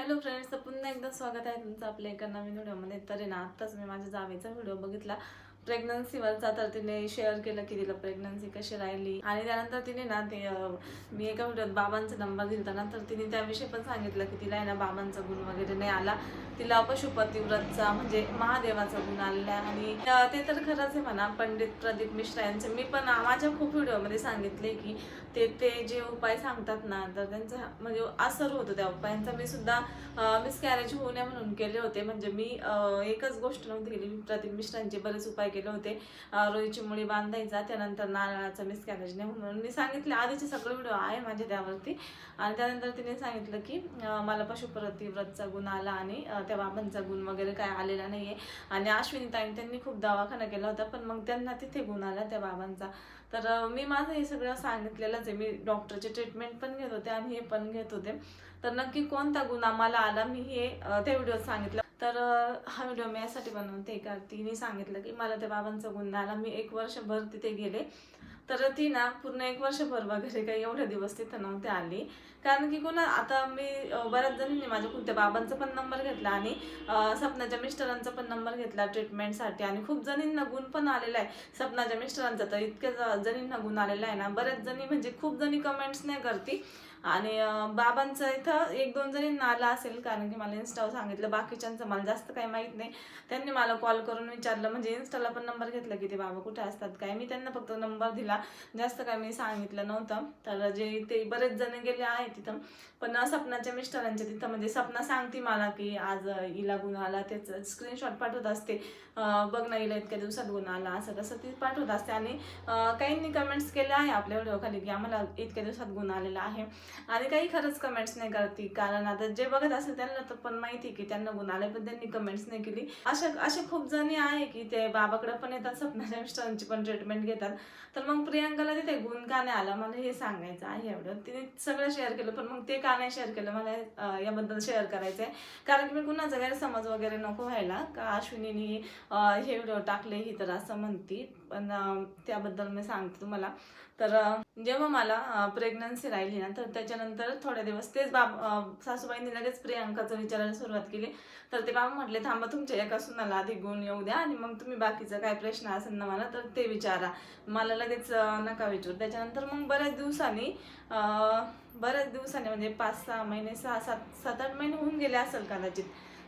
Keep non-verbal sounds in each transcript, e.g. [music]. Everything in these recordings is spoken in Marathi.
हॅलो फ्रेंड्स पुन्हा एकदा स्वागत आहे तुमचं आपल्या एका नवीन व्हिडिओमध्ये. तर ना आत्ताच मी माझ्या जावेचा व्हिडिओ बघितला. प्रेग्नन्सीवरचा तर तिने शेअर केलं की तिला प्रेग्नन्सी कशी राहिली. आणि त्यानंतर तिने ना ते मी एका व्हिडिओत बाबांचा नंबर दिला ना तर तिने त्याविषयी पण सांगितलं की तिला आहे ना बाबांचा गुण वगैरे नाही आला. तिला पशुपती व्रतचा म्हणजे महादेवाचा गुण आलेला आहे. आणि ते तर खरंच आहे म्हणा पंडित प्रदीप मिश्रा यांचे. मी पण माझ्या खूप व्हिडिओमध्ये सांगितले की ते ते जे उपाय सांगतात ना तर त्यांचा म्हणजे असर होतो त्या उपायांचा. मी सुद्धा मिसकॅरेज होऊ नये म्हणून केले होते. म्हणजे मी एकच गोष्ट नव्हती केली. प्रदीप मिश्रांचे बरेच उपाय केले. होते. रोईची मुळी बांधायचा त्यानंतर नारळाचा मिसकॅरेज नाही म्हणून मी सांगितले. आधीचे सगळे व्हिडिओ आहे माझे त्यावरती. आणि त्यानंतर तिने सांगितलं की मला पशुपरती व्रतचा गुण आला आणि त्या बाबांचा गुण वगैरे काय आलेला नाहीये. आणि अश्विनी ताईन त्यांनी खूप दवाखाना केला होता पण मग त्यांना तिथे गुण आला त्या बाबांचा. तर मी माझं हे सगळं सांगितलेलंच आहे. मी डॉक्टरचे ट्रीटमेंट पण घेत होते आणि हे पण घेत होते. तर नक्की कोणता गुण आम्हाला आला मी हे त्या व्हिडिओत सांगितलं. तर अं, हा व्हिडिओ मी यासाठी बनवते का? तिने सांगितलं की मला त्या बाबांचा गुण आला. मी एक वर्षभर तिथे गेले. तर ती ना पूर्ण एक वर्षभर वगैरे काही एवढे दिवस तिथं नव्हते आली. कारण की कोणा आता मी बऱ्याच जणींनी माझ्या खूप त्या बाबांचा पण नंबर घेतला आणि सपनाच्या मिस्टरांचा पण नंबर घेतला ट्रीटमेंटसाठी आणि खूप जणींना गुण पण आलेला आहे. सपनाच्या मिस्टरांचा तर इतक्या ज- जणींना गुण आलेला आहे ना. बऱ्याच जणी म्हणजे खूप जणी कमेंट्स नाही करती. आणि बाबांचं इथं एक दोन जणी आला असेल कारण की मला इन्स्टावर सांगितलं बाकीच्यांचं मला जास्त काही माहीत नाही. त्यांनी मला कॉल करून विचारलं म्हणजे इन्स्टाला पण नंबर घेतला की ते बाबा कुठे असतात काय? मी त्यांना फक्त नंबर दिला. जास्त काय मी सांगितलं नव्हतं. तर जे ते बरेच जण गेले आहेत तिथं. पण सपनाच्या मिस्टरांच्या तिथं म्हणजे सपना सांगते मला की आज इला गुण आला. त्याचं स्क्रीनशॉट पाठवत असते. बघ ना इला इतक्या दिवसात गुण आला. असं तसं ती पाठवत असते. आणि काहींनी कमेंट्स केले आहे आपल्या व्हिडिओ खाली की आम्हाला इतक्या दिवसात गुण आलेला आहे. आणि काही खरंच कमेंट्स नाही करती कारण आता जे बघत असेल त्यांना तर पण माहिती की त्यांना गुण आले पण त्यांनी कमेंट्स नाही केली. अशा असे खूप जणी आहे की ते बाबाकडे पण येतात सपनाच्या मिस्टरांची पण ट्रीटमेंट घेतात. तर मग प्रियांकाला तिथे गुण का नाही आला? मला हे सांगायचं आहे एवढं. तिने सगळं शेअर केलं पण मग ते का नाही शेअर केलं? मला याबद्दल शेअर करायचं आहे कारण की मी कुणाचा गैरसमज वगैरे नको व्हायला. का अश्विनीने हे व्हिडिओ टाकले ही तर असं म्हणती. पण त्याबद्दल मी सांगते तुम्हाला. तर जेव्हा मला प्रेग्नन्सी राहिली ना तर त्याच्यानंतर थोड्या दिवस तेच बाब सासूबाईंनी लगेच प्रियांकाचं विचारायला सुरुवात केली. तर ते बाबा म्हटले थांबा तुमच्या एका सुनाला आधी गुण येऊ द्या आणि मग तुम्ही बाकीचं काय प्रश्न असेल ना मला तर ते विचारा. मला लगेच नका विचारू. त्याच्यानंतर मग बऱ्याच दिवसांनी बऱ्याच दिवसांनी म्हणजे पाच सहा महिने सहा सात सात आठ महिने होऊन गेले असेल कदाचित.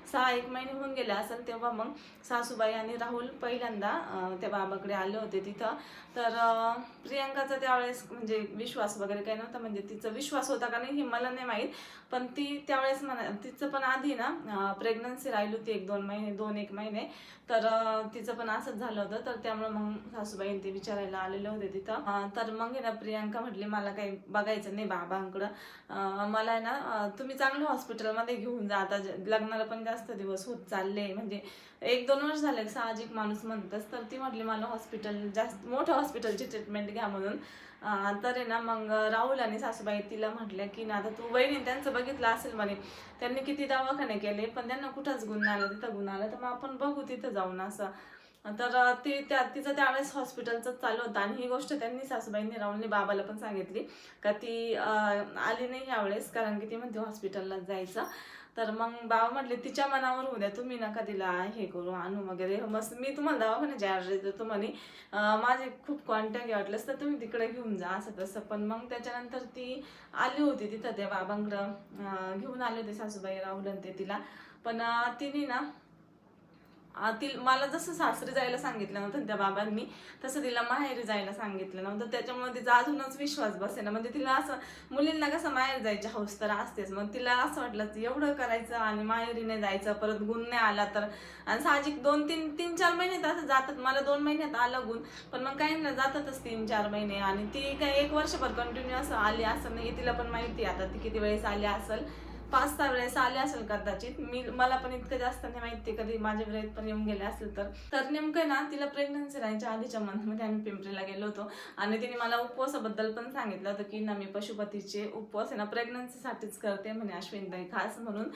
सहा एक महिने होऊन गेले असेल तेव्हा मग सासूबाई आणि राहुल पहिल्यांदा त्या बाबाकडे आले होते तिथं. तर प्रियांकाचा त्यावेळेस म्हणजे विश्वास वगैरे काही नव्हता म्हणजे तिचा विश्वास होता का नाही हे मला नाही माहीत. पण ती त्यावेळेस म्हणा तिचं पण आधी ना प्रेग्नन्सी राहिली होती एक दोन महिने दोन एक महिने. तर तिचं पण असंच झालं होतं. तर त्यामुळे मग सासूबाई ते विचारायला आलेले होते तिथं. तर मग ना प्रियांका म्हटली मला काही बघायचं नाही बाबांकडं. मला आहे ना तुम्ही चांगलं हॉस्पिटलमध्ये घेऊन जा. आता ज- लग्नाला पण जास्त दिवस होत चालले. म्हणजे एक दोन वर्ष झाले साहजिक माणूस म्हणतच तर ती म्हटली मला हॉस्पिटल जास्त मोठं हॉस्पिटलची ट्रीटमेंट घ्या म्हणून. तर आहे ना मग राहुल आणि सासूबाई तिला म्हटल्या की ना आता तू वहिनी त्यांचं बघितलं असेल म्हणे त्यांनी किती दवाखाने केले पण त्यांना कुठंच गुण आला तिथं गुण आला तर मग आपण बघू तिथं जाऊन असं. तर ती त्या तिचं त्यावेळेस हॉस्पिटलचं चालू होतं आणि ही गोष्ट त्यांनी सासूबाईंनी राहुलने बाबाला पण सांगितली का ती आली नाही यावेळेस कारण की ती म्हणते हॉस्पिटलला जायचं. तर मग बाबा म्हटले तिच्या मनावर होऊ द्या तुम्ही नका तिला हे करू आणू वगैरे. मस्त मी तुम्हाला दवाखान्याचे ॲड्रेस देतो म्हणे माझे खूप कॉन्टॅक्ट आहे वाटलंच तर तुम्ही तिकडे घेऊन जा असं तसं. पण मग त्याच्यानंतर ती आली होती तिथं त्या बाबांकडं घेऊन आले होते सासूबाई राहुल ते तिला. पण तिने ना आ, मला जसं सासरी जायला सांगितलं नव्हतं त्या बाबांनी तसं तिला माहेरी जायला सांगितलं नव्हतं. त्याच्यामुळे तिचा अजूनच विश्वास बसेना. म्हणजे तिला असं मुलींना कसं माहेर जायची हौस तर असतेच. मग तिला असं वाटलं एवढं करायचं आणि माहेरी नाही जायचं परत गुण नाही आला तर. आणि साहजिक दोन तीन तीन चार महिने असं जातात. मला दोन महिन्यात आलं गुण पण मग काही ना जातातच तीन चार महिने. आणि ती काय एक वर्षभर कंटिन्यू असं आली असं नाही तिला पण माहिती आहे आता. ती किती वेळेस आली असेल. पाच सहा वेळेस आले असेल कदाचित. मी मला पण इतकं जास्त नाही माहिती कधी माझ्या वेळेत पण येऊन गेले असेल तर. तर नेमकं ना तिला प्रेग्नन्सी राहायच्या आधीच्या मंथमध्ये आम्ही पिंपरीला गेलो होतो. आणि तिने मला उपवासाबद्दल पण सांगितलं होतं की ना मी पशुपतीचे उपवास आहे ना प्रेग्नन्सीसाठीच करते म्हणे अश्विनताई खास म्हणून.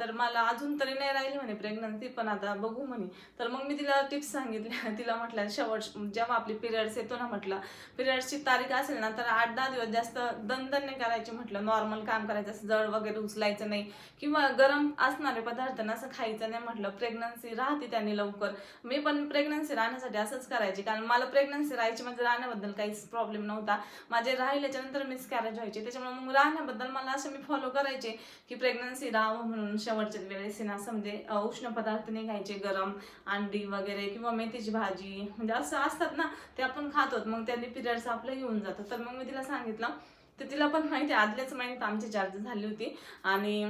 तर मला अजून तरी नाही राहिली म्हणे प्रेग्नन्सी पण आता बघू म्हणे. तर मग मी तिला टिप्स सांगितल्या. [laughs] तिला म्हटलं शेवट जेव्हा आपली पिरियड्स येतो ना म्हटलं पिरियड्सची तारीख असेल ना तर आठ दहा दिवस जास्त दणदण नाही करायची म्हटलं नॉर्मल काम करायचं असं जड वगैरे वगैरे उचलायचं नाही. किंवा गरम असणारे पदार्थ असं खायचं नाही म्हटलं प्रेग्नन्सी राहते त्याने लवकर. मी पण प्रेग्नन्सी राहण्यासाठी असंच करायची. कारण मला प्रेग्नन्सी राहायची म्हणजे राहण्याबद्दल काहीच प्रॉब्लेम नव्हता. माझे राहिल्याच्या नंतर मिसकॅरेज व्हायचे. त्याच्यामुळे मग राहण्याबद्दल मला असं मी फॉलो करायचे की प्रेग्नन्सी राहावं म्हणून शेवटच्या वेळेस ना असं म्हणजे उष्ण पदार्थ नाही खायचे गरम अंडी वगैरे किंवा मेथीची भाजी. म्हणजे असं असतात ना ते आपण खातो. मग त्यांनी पिरियड्स आपलं येऊन जातं तर मग मी तिला सांगितलं तर तिला पण माहिती आहे, आदल्याच महिन्यात आमची चार्ज झाली होती. आणि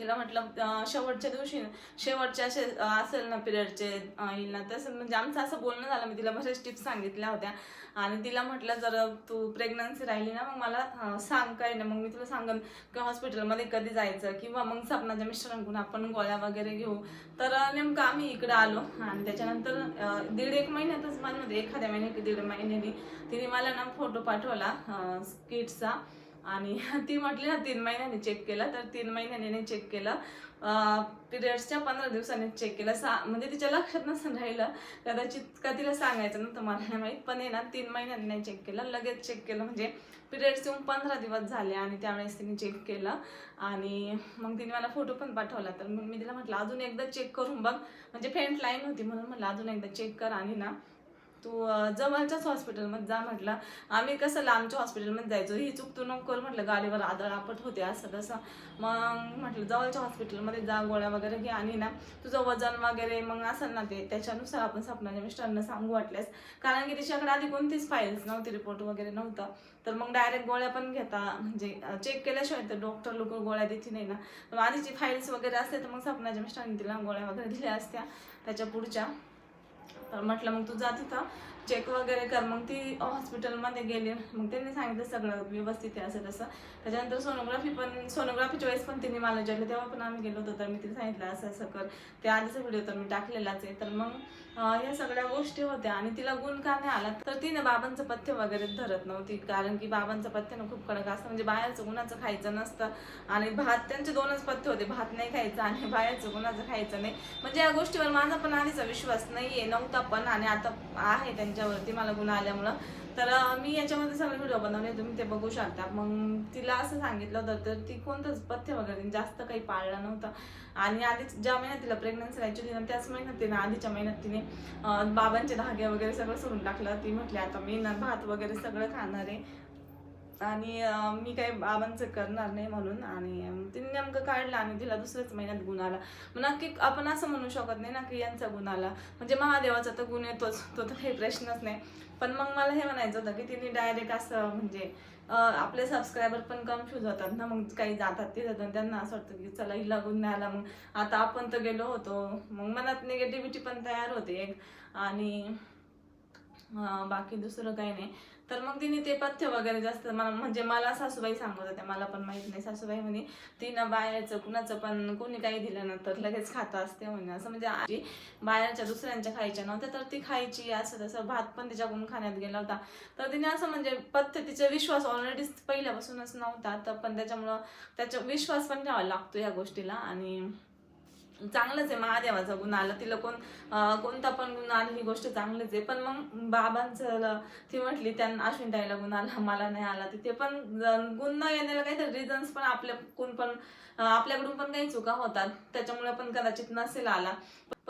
तिला म्हटलं शेवटच्या दिवशी शेवटचे असे असेल ना पिरियडचे येईल ना तसं म्हणजे आमचं असं बोलणं झालं. मी तिला बऱ्याच टिप्स सांगितल्या होत्या. आणि तिला म्हटलं जर तू प्रेग्नन्सी राहिली ना मग मला सांग काय ना. मग मी तुला सांगन की हॉस्पिटलमध्ये कधी जायचं किंवा मग सपनाच्या मिस्टरांकडून आपण गोळ्या वगैरे घेऊ. तर नेमकं आम्ही इकडे आलो. आणि त्याच्यानंतर दीड एक महिन्यातच माझ्यामध्ये एखाद्या महिन्यात की दीड महिन्यानी तिने मला ना फोटो पाठवला किट्सचा आणि [laughs] ती म्हटली ना तीन महिन्याने चेक केलं. तर तीन महिन्याने चेक केलं. पिरियड्सच्या पंधरा दिवसांनी चेक केलं. सा म्हणजे तिच्या लक्षात नसून राहिलं. कदाचित का तिला सांगायचं नव्हतं मला नाही माहीत. पण आहे ना तीन महिन्यांनी नाही चेक केलं. लगेच चेक केलं. म्हणजे पिरियड्स येऊन पंधरा दिवस झाले आणि त्यावेळेस तिने चेक केलं. आणि मग तिने मला फोटो पण पाठवला. तर मग मी तिला म्हटलं अजून एकदा चेक करून बघ. म्हणजे फेंट लाईन होती म्हणून म्हटलं अजून एकदा चेक कर. आणि ना तू जवळच्याच हॉस्पिटलमध्ये जा म्हटलं. आम्ही कसं लांबच्या हॉस्पिटलमध्ये जायचो. ही चूक तू नको म्हटलं. गाडीवर आदळ आपट होते असं तसं. मग म्हटलं जवळच्या हॉस्पिटलमध्ये जा गोळ्या वगैरे घे आणि ना तुझं वजन वगैरे मग असेल ना ते. त्याच्यानुसार आपण सपनाच्या मिस्टरांना सांगू वाटल्यास. कारण की तिच्याकडे आधी कोणतीच फाईल्स नव्हती रिपोर्ट वगैरे नव्हतं. तर मग डायरेक्ट गोळ्या पण घेता. म्हणजे चेक केल्याशिवाय तर डॉक्टर लोक गोळ्या देते नाही ना. मग आधीची फाईल्स वगैरे असते तर मग सपनाच्या मिस्टरांनी तिला गोळ्या वगैरे दिल्या असत्या त्याच्या पुढच्या. तर म्हटलं मग तू जा तिथं चेक वगैरे कर. मग ती हॉस्पिटलमध्ये गेली. मग त्यांनी सांगितलं सगळं व्यवस्थित आहे असं तसं. त्याच्यानंतर सोनोग्राफी पण सोनोग्राफीच्या वेळेस पण तिने मला विचारलं तेव्हा पण आम्ही गेलो होतो तर मी तिला सांगितलं असं असं कर. ते आधीचा व्हिडिओ तर मी टाकलेलाच आहे. तर मग ह्या सगळ्या गोष्टी होत्या आणि तिला गुण का नाही आला तर तिने बाबांचं पथ्य वगैरे धरत नव्हती. कारण की बाबांचं पथ्य ना खूप कडक असतं. म्हणजे बाहेरचं गुणाचं खायचं नसतं. आणि भात त्यांचे दोनच पथ्य होते. भात नाही खायचं आणि बाहेरचं गुणाचं खायचं नाही. म्हणजे या गोष्टीवर माझा पण आधीचा विश्वास नाही आहे नव्हता पण आणि आता आहे त्यांच्यावरती मला गुन्हा आल्यामुळं. तर मी याच्यामध्ये सगळे व्हिडिओ बनवले तुम्ही ते बघू शकता. मग तिला असं सांगितलं होतं तर ती कोणतंच पथ्य वगैरे जास्त काही पाळलं नव्हतं. आणि आधीच ज्या महिन्यात तिला प्रेग्नन्सी राहायची होती ना त्याच महिन्यात तिने आधीच्या महिन्यात तिने बाबांचे धागे वगैरे सगळं सोडून टाकलं. ती म्हटली आता मी ना भात वगैरे सगळं खाणार आहे आणि मी काही बाबांचं करणार नाही म्हणून आणि तिने नेमकं काढलं आणि तिला दुसऱ्याच महिन्यात गुण आला. मग नक्की आपण असं म्हणू शकत नाही ना की यांचा गुण आला. म्हणजे महादेवाचा तर गुण येतोच तो तर काही प्रश्नच नाही. पण मग मला हे म्हणायचं होतं की तिने डायरेक्ट असं म्हणजे आपले सबस्क्रायबर पण कन्फ्यूज होतात ना मग काही जातात ते जातात त्यांना असं वाटतं की चला हिला गुण आला मग आता आपण तर गेलो होतो. मग मनात निगेटिव्हिटी पण तयार होते एक. आणि बाकी दुसरं काही नाही. तर मग तिने ते पथ्य वगैरे जास्त मला म्हणजे मला सासूबाई सांगत होत्या मला पण माहीत नाही. सासूबाई म्हणे तिनं बाहेरचं कुणाचं पण कोणी काही दिलं ना तर लगेच खात असते म्हणे. असं म्हणजे आजी बाहेरच्या दुसऱ्यांच्या खायच्या नव्हत्या तर ती खायची असं तसं भात पण तिच्याकडून खाण्यात गेला होता. तर तिने असं म्हणजे पथ्य तिचा विश्वास ऑलरेडी पहिल्यापासूनच नव्हता. तर पण त्याच्यामुळं त्याचा विश्वास पण ठेवावा लागतो या गोष्टीला. आणि चांगलंच आहे महादेवाचा गुण आला तिला कोण कोणता पण गुण आला ही गोष्ट चांगलीच आहे. पण मग बाबांचं ती म्हटली त्यांना अश्विन ताईला गुण आला मला नाही आला तिथे पण गुण न येण्याला काहीतरी रिझन्स पण आपल्या कोण पण आपल्याकडून पण काही चुका होतात. त्याच्यामुळे पण कदाचित नसेल आला.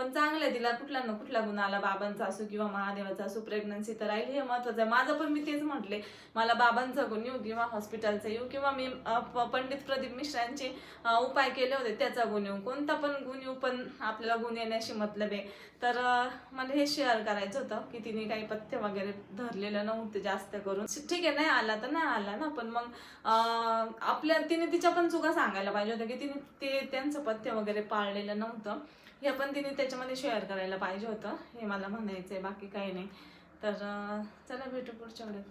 पण चांगलं आहे तिला कुठला ना कुठला गुण आला बाबांचा असो किंवा महादेवाचा असो प्रेग्नन्सी तर राहील हे महत्वाचं आहे. माझं पण मी तेच म्हटले मला बाबांचा गुण येऊ किंवा हॉस्पिटलचा येऊ किंवा मी पंडित प्रदीप मिश्रांचे उपाय केले होते त्याचा गुण येऊ. कोणता पण गुण येऊ पण आपल्याला गुण येण्याशी मतलब आहे. तर मला हे शेअर करायचं होतं की तिने काही पथ्य वगैरे धरलेलं नव्हतं जास्त करून. ठीक आहे नाही आला तर नाही आला ना पण मग आपल्या तिने तिच्या पण चुका सांगायला पाहिजे होत्या की तिने ते त्यांचं पथ्य वगैरे पाळलेलं नव्हतं. हे पण तिने त्याच्यामध्ये शेअर करायला पाहिजे होतं. हे मला म्हणायचं आहे बाकी काही नाही. तर चला भेटू पुढच्या वेळेत.